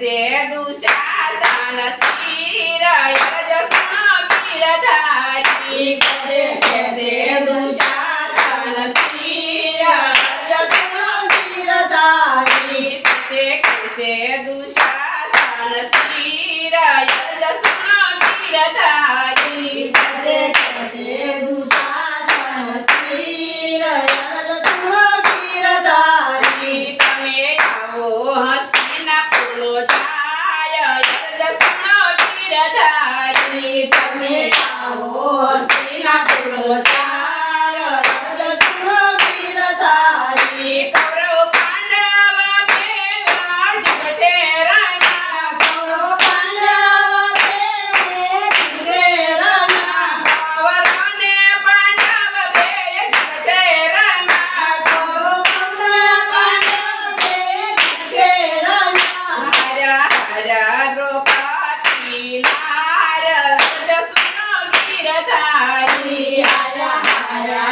દુશાસન શિર યજસન ગિરધારી ગજે ગજે દુશાસન શિર યજસન ગિરધારી સજે ગજે દુશાસન શિર યજસન ગિરધારી સજે ગજે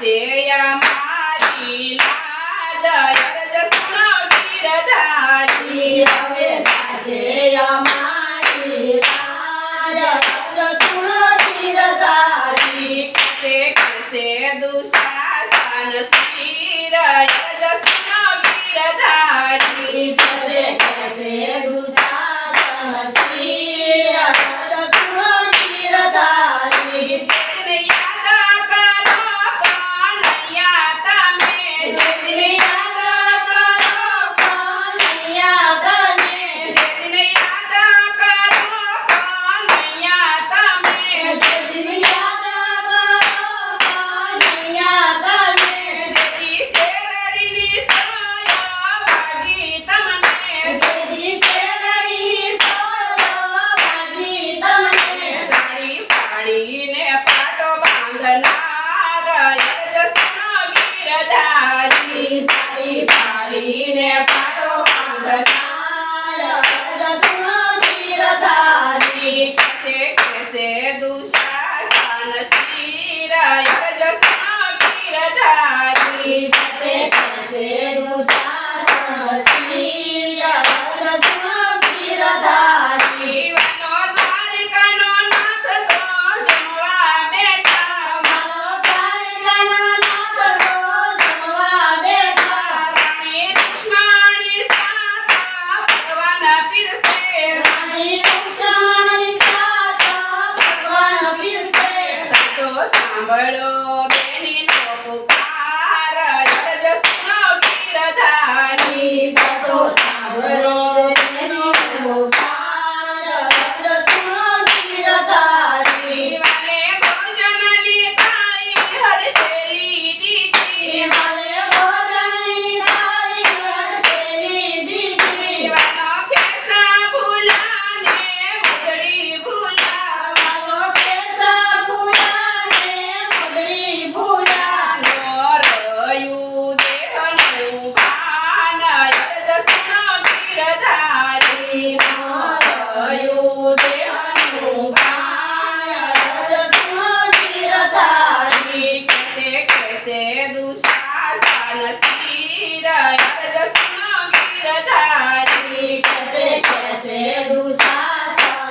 સેયા મારી લાજ અરજ સુણો ગીરધારી. હવે સેયા મારી લાજ અરજ સુણો ગીરધારી. સે સે દુશાસન શિર અરજ સુણો ગીરધારી. સે સે Dushasan શિર Number 2 Benin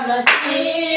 Mas sim.